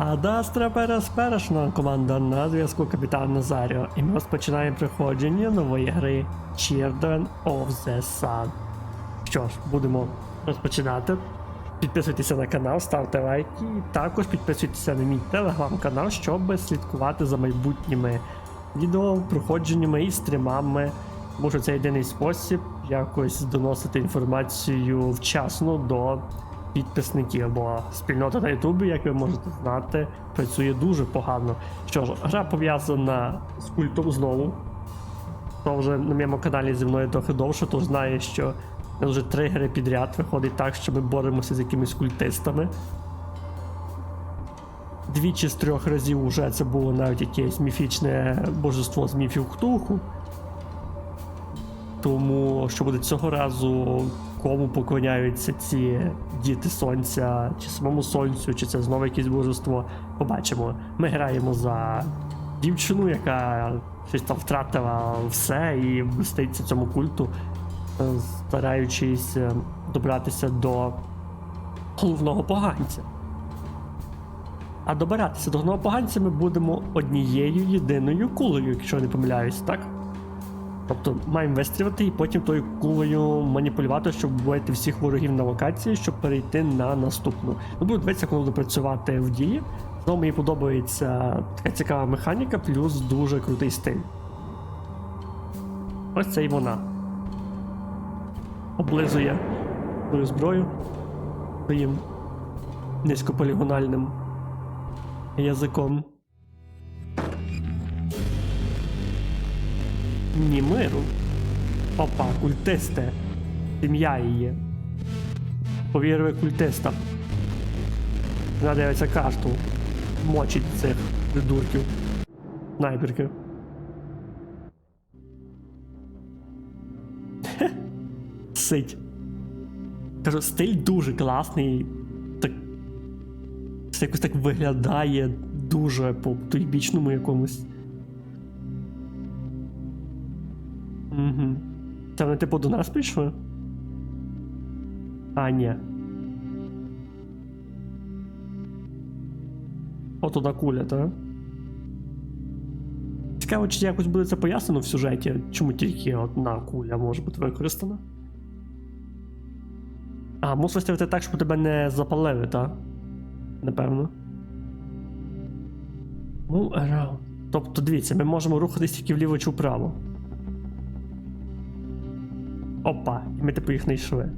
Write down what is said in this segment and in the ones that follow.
Адастра пересперешна команда на зв'язку Капітан Назаріо. І ми розпочинаємо проходження нової гри Children of the Sun. Що ж, будемо розпочинати. Підписуйтеся на канал, ставте лайки також підписуйтеся на мій телеграм-канал, щоб слідкувати за майбутніми відео, проходженнями і стрімами. Тому що це єдиний спосіб якось доносити інформацію вчасно до підписників, бо спільнота на Ютубі, як ви можете знати, працює дуже погано. Що ж, гра пов'язана з культом знову. Хто вже на моєму каналі зі мною трохи довше, то знає, що вже три гри підряд виходить так, що ми боремося з якимись культистами. Двічі з трьох разів уже це було навіть якесь міфічне божество з міфів Ктулху. Тому що буде цього разу, кому поклоняються ці діти сонця, чи самому сонцю, чи це знову якесь божество, побачимо. Ми граємо за дівчину, яка щось там втратила все і мститься цьому культу, е, стараючись е, добратися до головного поганця. А добиратися до головного поганця ми будемо однією єдиною кулею, якщо не помиляюсь, так? Тобто маємо вистрілити і потім тою кулею маніпулювати, щоб вбити всіх ворогів на локації, щоб перейти на наступну. Ну, буду дивитися, як воно буде працювати в дії. Знову мені подобається така цікава механіка, плюс дуже крутий стиль. Ось це і вона. Облизує свою зброю своїм низькополігональним язиком. Ні. Опа, культисти. Сім'я її. Повірили культистам. Дивиться карту. Мочить цих придурків. Снайперків. Хе. Сить. Кажу, стиль дуже класний. Так. Це якось так виглядає дуже по бічному якомусь. Угу. Це вони типу до нас прийшли? А, ні. От куля, так? Цікаво, чи якось буде це пояснено в сюжеті, чому тільки одна куля може бути використана. А, мусиш виставити так, щоб тебе не запалили, так? Напевно. Move around. Тобто, дивіться, ми можемо рухатись тільки вліво чи вправо. Опа, і ми типу їх знайшли.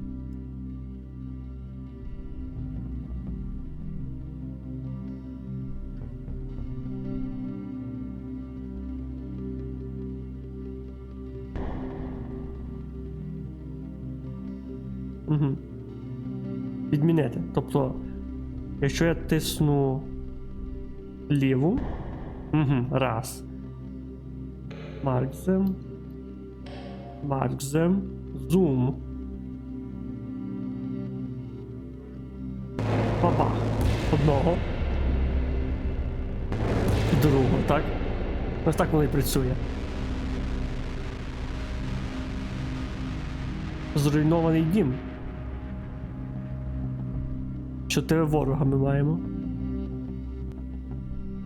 Угу. Відмінити. Тобто, якщо я тисну ліву. Угу, раз. Маркзем. Маркзем. Зум. Папа. Одного. Другого, так? Ось так воно і працює. Зруйнований дім. Чотири ворога ми маємо.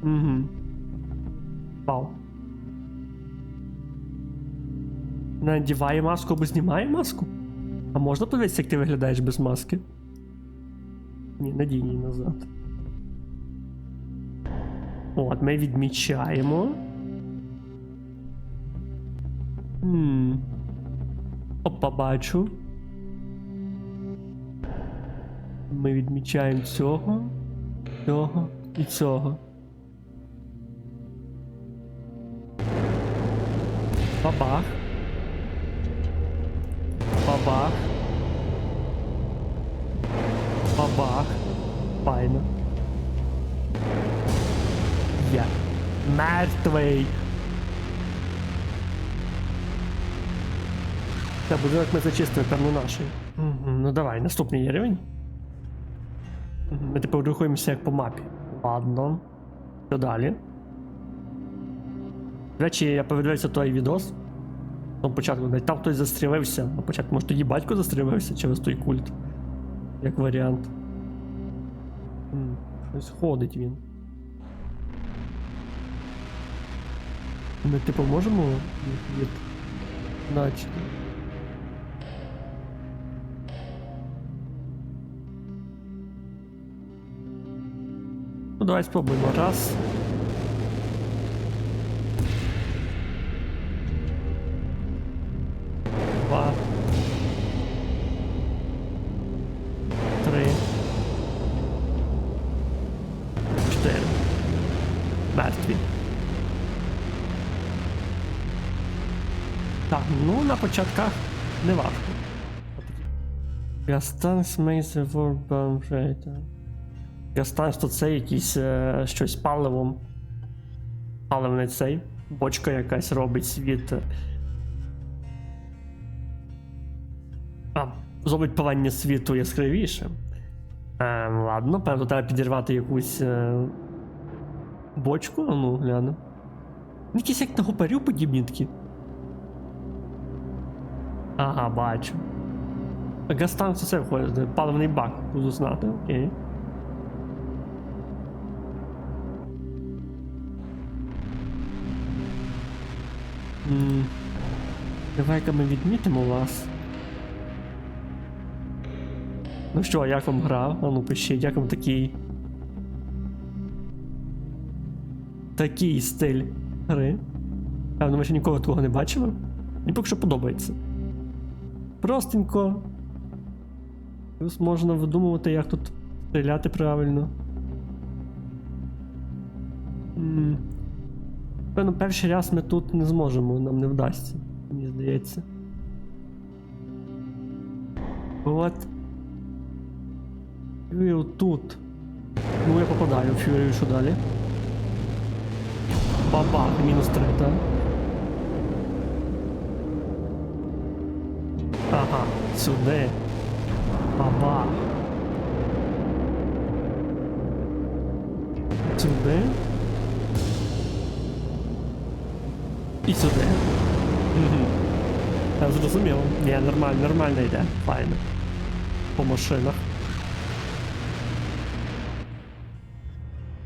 Угу. Вау. Надіває маску або знімає маску? А можна подивитися, як ти виглядаєш без маски? Ні, надійній назад. От, ми відмічаємо. Хм. Опа, бачу. Ми відмічаємо цього, цього і цього. Бабах. Бабах. Бабах. Файно. Я мертвий. Та будинок ми зачистили, певно, наший. Угу, ну давай, наступний рівень. Ми тепер рухаємося як по мапі. Ладно. Що далі? До речі, я подивився той відос. Там початку, там хтось застрілився. На початку, може тоді батько застрілився через той культ. Як варіант. Щось ходить він. Ми типу можемо від... начати? Ну давай спробуємо. Раз. Початках не важко. Гастанс Мейс Ворбан Фрейта. Гастанс то це якийсь е, щось паливом. Паливний цей. Бочка якась робить світ. А, зробить палення світу яскравішим. Е, ладно, певно, треба підірвати якусь е, бочку, ну гляну. Ну, Якісь як на гопарю подібні такі. Ага, бачу. Гастан це входить, паливний бак, буду знати, окей. Давай-ка ми відмітимо вас. Ну що, як вам гра? А ну пишіть, як вам такий. Такий стиль гри. Певно, ми ще ніколи такого не бачили. Мені поки що подобається. Простенько. Плюс можна видумувати, як тут стріляти правильно. Певно, перший раз ми тут не зможемо, нам не вдасться, мені здається. От. І отут. Ну, я попадаю в фюрію, що далі? Бабах, мінус 3, так? Ага, сюди. Бабах. Сюди. І сюди. Угу. Я зрозумів. Ні, нормально, нормально йде. Файно. По машинах.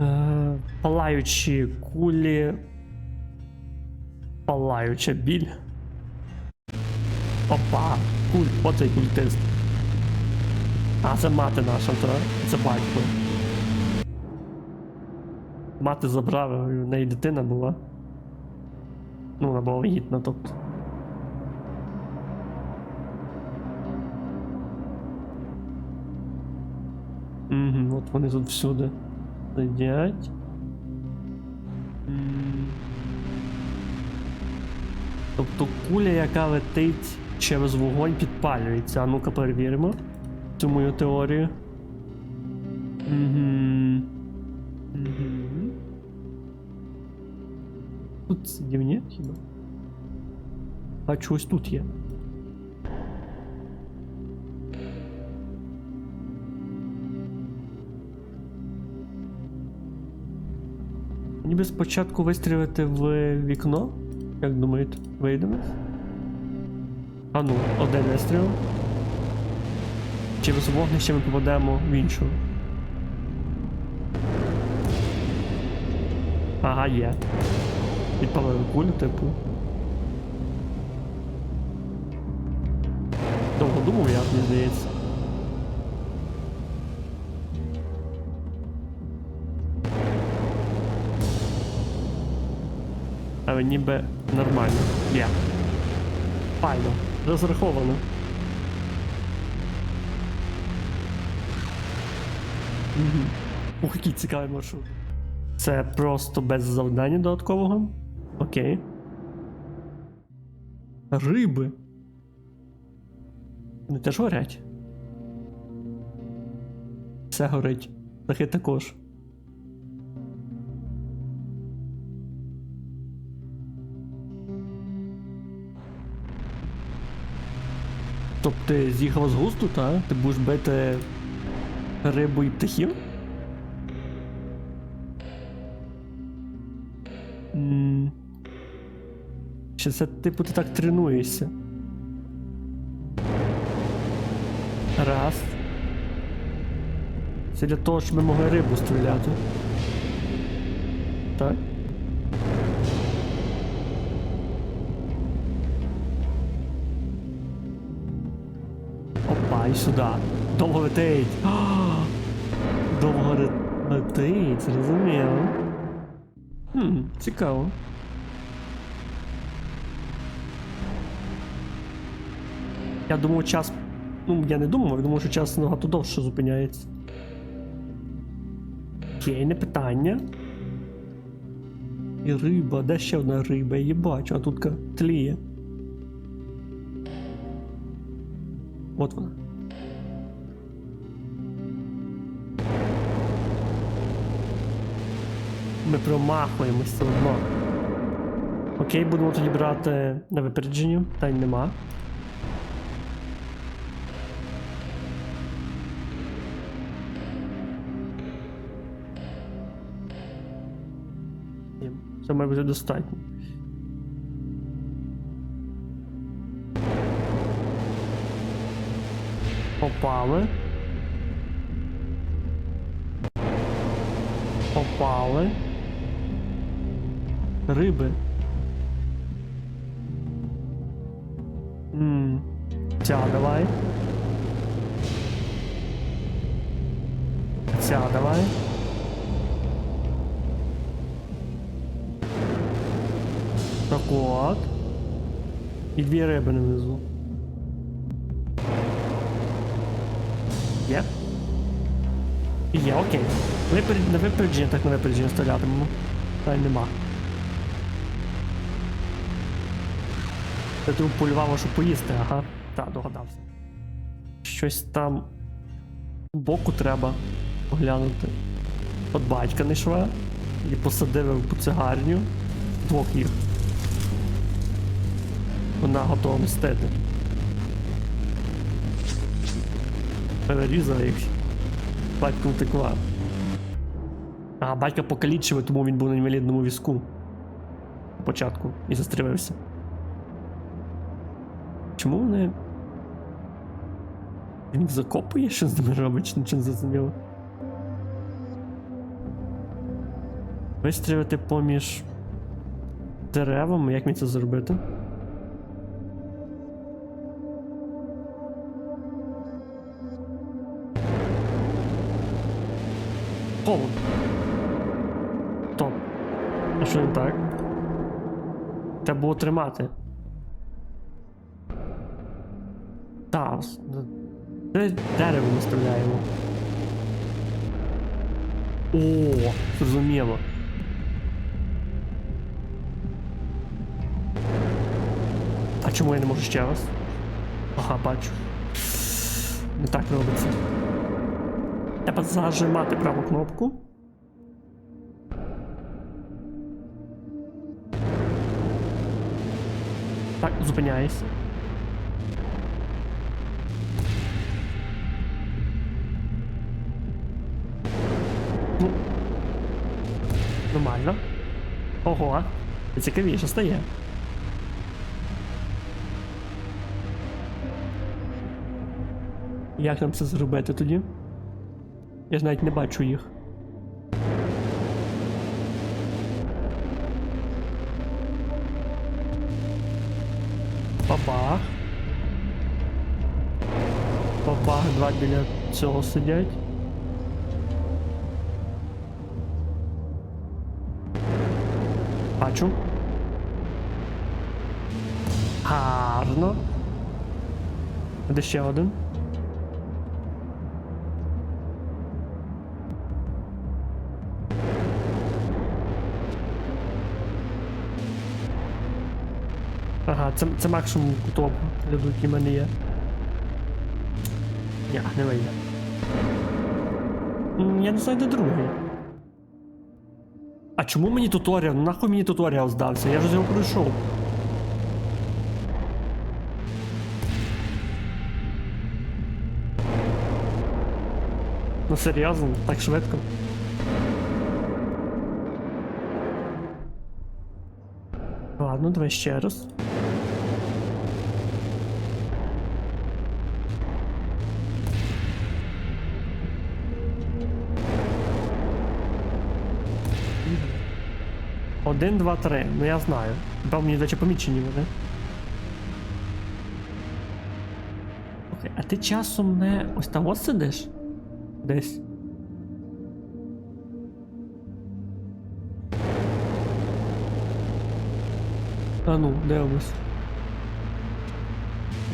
Е, палаючі кулі. Палаюча біль. Опа! Куль, оцей культист. А, це мати наша, то це батько. Мати забрала, в неї дитина була. Ну, вона була вагітна, тобто. Угу, от вони тут всюди сидять. Тобто куля, яка летить через вогонь, підпалюється. А ну-ка перевіримо цю мою теорію. Угу. Угу. Тут сидів, ні? Хіба? Бачу, ось тут є. Ніби спочатку вистрілити в вікно. Як думаєте, вийде нас? А ну, один вистріл. Через вогнище ми попадемо в іншу. Ага, є. Підпалили кулю, типу. Довго думав я, мені здається. Але ніби нормально. Є. Файно. Розраховано. Ух, який цікавий маршрут. Це просто без завдання додаткового. Окей. Риби. Вони теж горять. Все горить. Птахи також. Тобто ти з'їхав з густу, та? Ти будеш бити рибу і птахів? М. Чи це типу ти так тренуєшся? Раз. Це для того, щоб ми могли рибу стріляти. Так? І сюди. Довго летить. Довго летить, зрозуміло. Хм, цікаво. Я думав, час. Ну, я не думав, я думав, що час набагато довше зупиняється. Окей, не питання. І риба, де ще одна риба? Я її бачу, а тут тліє. От вона. Ми промахуємось все одно. Окей, будемо тоді брати на випередження, та й нема. Це має бути достатньо. Попали. Попали. Риби. Ммм. Ця давай. Ця давай. Так от. І дві риби внизу. Є? Є, окей. Випер... На випередження, так на випередження стрілятимемо. Та й нема. Ти тут полював, щоб поїсти, ага. Так, догадався. Щось там боку треба поглянути. От батька не йшла і посадив по цигарню двох їх. Вона готова мстити. Перерізав їх. Батько втекла. А батька покалічили, тому він був на інвалідному візку. Спочатку і застрілився. Чому вони. Він закопує, що з ними робить, нічого зрозуміло. Вистрілити поміж деревами, як мені це зробити? Холод. Топ. А що не так? Треба було тримати. Де дерево ми стріляємо. О, зрозуміло. А чому я не можу ще раз? Ага, бачу. Не так робиться. Треба зажимати праву кнопку. Так, зупиняюсь. Нормально. Ого. Цікавіше стає. Як нам це зробити тоді? Я ж навіть не бачу їх. Бабах. Бабах, два біля цього сидять. Бачу. Гарно. Де ще один? Ага, це, це максимум куток гляду, який в мене є. Ні, не вийде. Я не знаю, де другий. А чому мені туторіал? Ну нахуй мені туторіал здався? Я ж його пройшов. Ну серйозно, так швидко. Ладно, давай ще раз. Один, два, три. Ну я знаю. Бо мені наче помічені вони. Слухай, а ти часом не ось там ось сидиш? Десь. А ну, дивимось.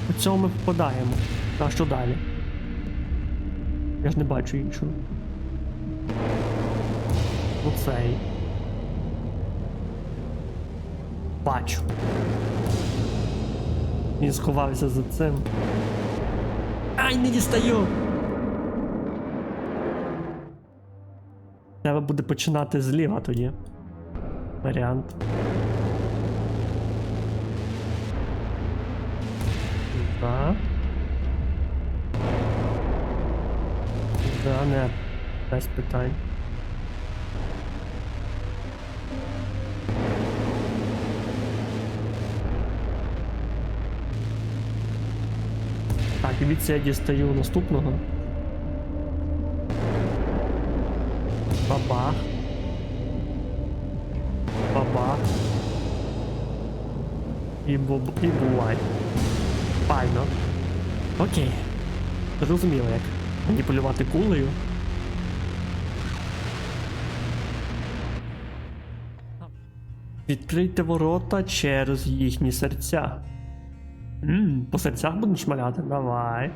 По цьому ми попадаємо. А що далі? Я ж не бачу іншого. Оцей. Бачу. Він сховався за цим. Ай, не дістаю! Треба буде починати зліва тоді. Варіант. Да. Да, не. Без питань. Від я дістаю наступного. Бабах. Бабах. І, буб... і бувай. Файно. Окей. Зрозуміло, як маніпулювати кулею. Відкрийте ворота через їхні серця. Ммм, по серцях будемо шмаляти? Давай.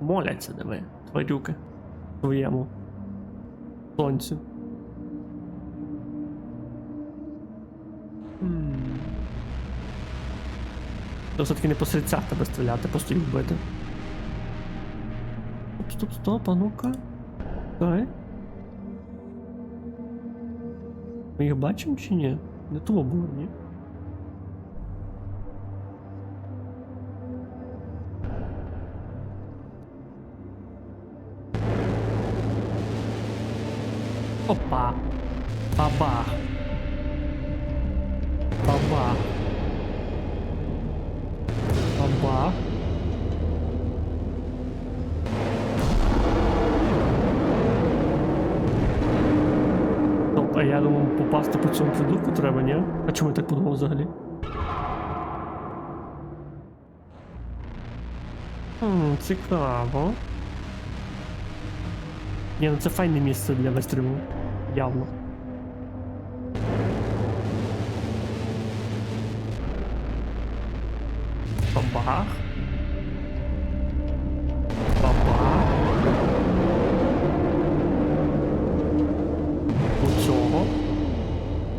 Моляться, диви, тварюки. Твоєму. Сонцю. То все-таки не по серцях тебе стріляти, просто їх вбити. Стоп, стоп, а ну-ка. Дай. Ми їх бачимо чи ні? Не того було, ні? Попасти по цьому придурку треба, ні? А чому я так подумав взагалі? Хм, цікаво. Ні, ну це файне місце для вистрілу. Явно.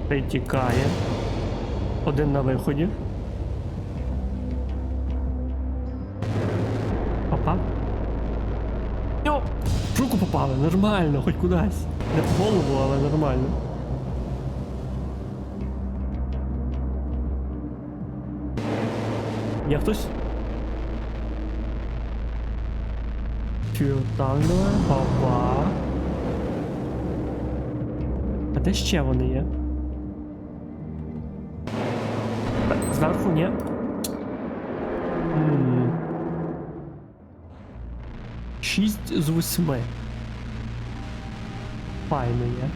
Притікає. Один на виході. Папа. Йо! В руку попали, нормально, хоч кудись. Не в голову, але нормально. Є хтось? Тюртангла, баба. А де ще вони є? Ні? М. Шість з восьми. Файно є.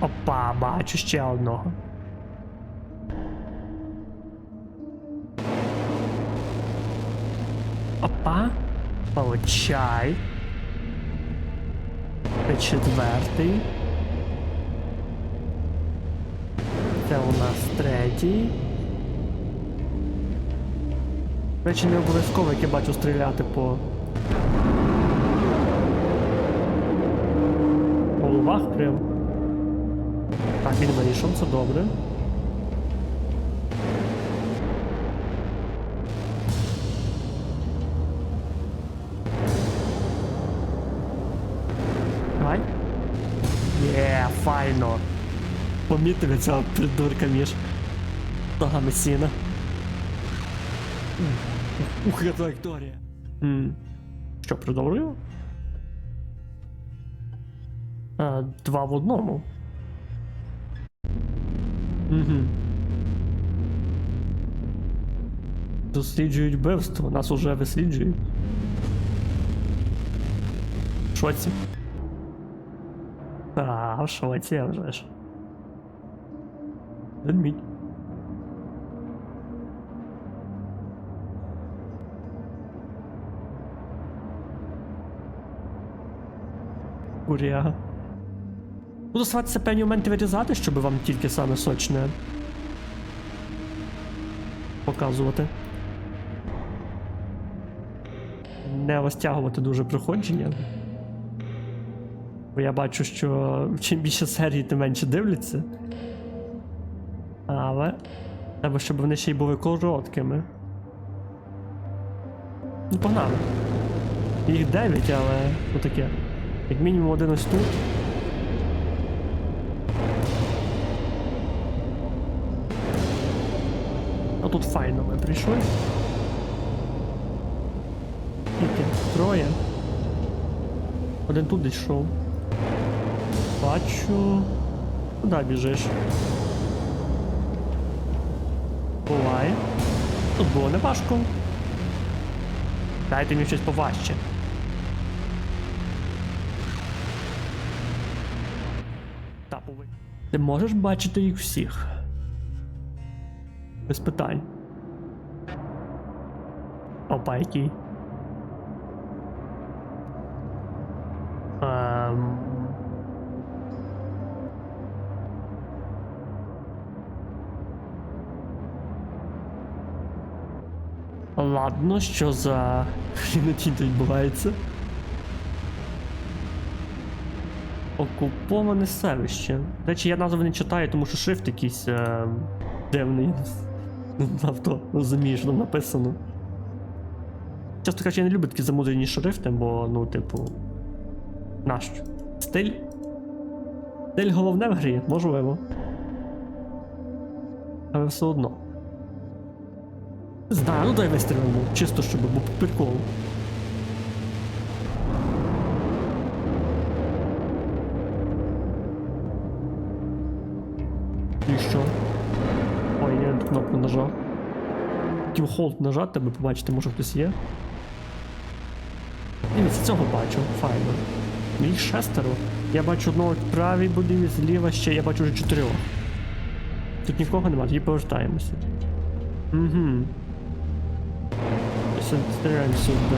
Опа, бачу ще одного. Опа. Получай. Це четвертий. Це у нас третій. Речі, не обов'язково, як я бачу, стріляти по. Головах прям. Так, він вийшов, це добре. Давай. Є, файно. Помітили цього придурка між ногами сіна. Ух, яка траєкторія. М. Що, продовжую? А, два в одному. Угу. Досліджують вбивство, нас уже висліджують. Шоці? А, в шоці, вже ж. Ведмідь. Куряга. Буду старатися певні моменти вирізати, щоб вам тільки саме сочне показувати. Не розтягувати дуже проходження. Бо я бачу, що чим більше серій, тим менше дивляться. Але треба, щоб вони ще й були короткими. Ну, погнали. Їх 9, але ну таке. Як мінімум один ось тут. А тут файно ми прийшли. Скільки? Троє. Один тут десь йшов. Бачу. Куди біжиш? Буває. Тут було не важко. Дайте мені щось поважче. Ти можеш бачити їх всіх. Без питань. Опа, який. Ем... Ладно, що за хрінотінь тут відбувається. Окуповане селище. До речі, я назву не читаю, тому що шрифт якийсь е, дивний. Авто, розумієш, там написано. Часто кажучи, я не люблю такі замудрені шрифти, бо, ну, типу. Нащо? Стиль? Стиль головне в грі, можливо. Але все одно. Знаю, ну дай вистрілимо, чисто щоб був по І що? Ой, я кнопку нажав. Хотів холд нажати, аби побачити, може хтось є. Дивіться, цього бачу, файно. Їх шестеро. Я бачу одного в правій будівлі, зліва ще, я бачу вже чотирьох. Тут нікого немає, тоді повертаємося. Угу. Стріляємо сюди.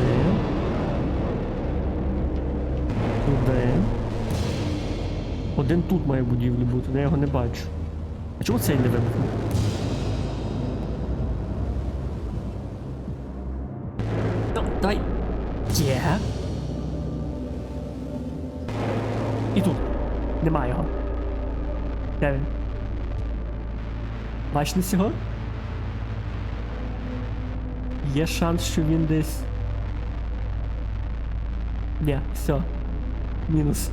Туди. Один тут має будівлі бути, але я його не бачу. А чому цей не вибухнув? Ну, дай. Є. І тут. Нема його. Де він? Бачите цього? Є шанс, що він десь. Ні, все. Мінус.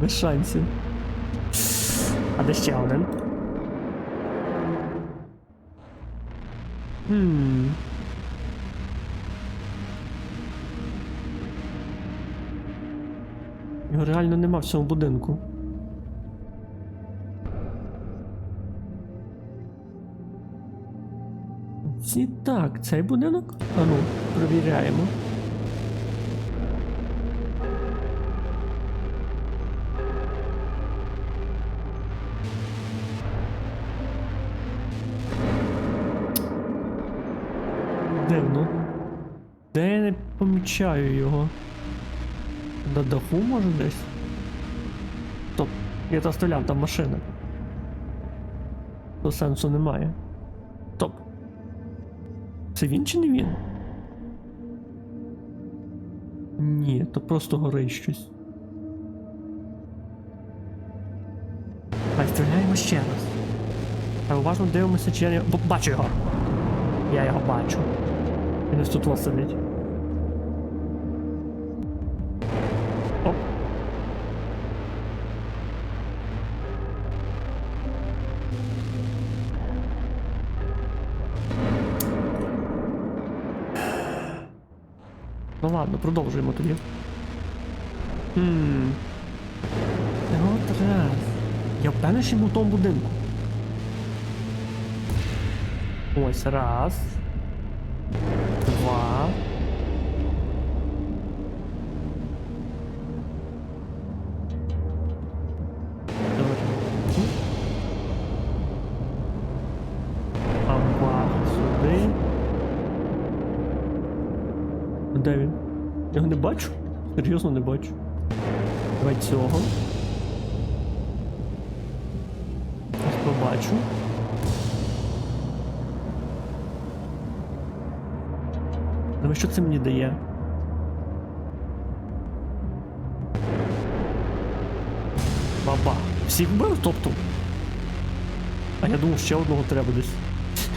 Без шансів. А де ще один? Хм. Його реально нема в цьому будинку. Ці так, цей будинок? А ну, провіряємо. Помічаю його? На даху може десь? Стоп, я то стріляв, там машина. То сенсу немає. Стоп. Це він чи не він? Ні, то просто горить щось. Давай, стріляємо ще раз. А уважно дивимося, чи я не. Бачу його! Я його бачу. Він ось тут ось сидить. Ну продовжуємо тоді. Хм. От раз. Я впевнений, що був в тому будинку. Ось раз. Серйозно не бачу. Давай цього. Ось побачу. Давай, що це мені дає? Баба. Всіх вбив, тобто? А я думав, ще одного треба десь.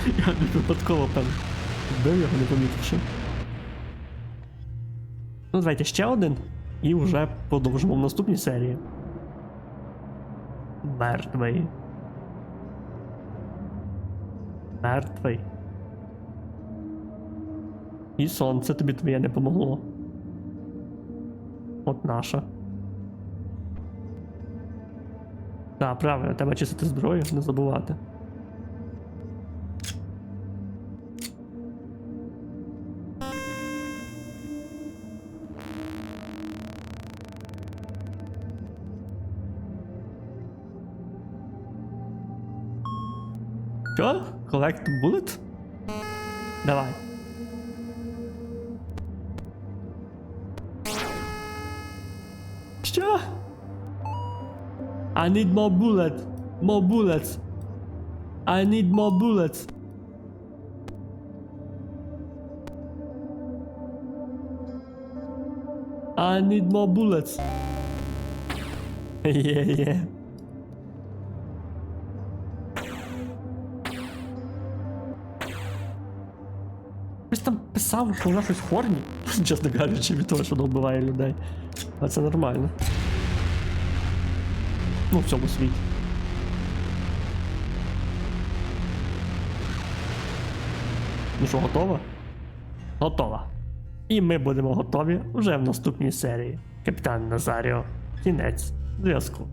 Я не випадково певно. Вбив його, не помітивши. Ну, давайте ще один. І вже продовжимо в наступній серії. Мертвий. Мертвий. І сонце тобі твоє не помогло. От наша. Так, правильно, треба чистити зброю, не забувати. need more bullets. More bullets. I need more bullets. I need more bullets. Yeah, yeah. Хтось там писав, що вона щось хорні, чесно кажучи, від того, що вона вбиває людей. А це нормально. Ну, в цьому світі. Ну що, готова? Готова. І ми будемо готові вже в наступній серії. Капітан Назаріо. Кінець зв'язку.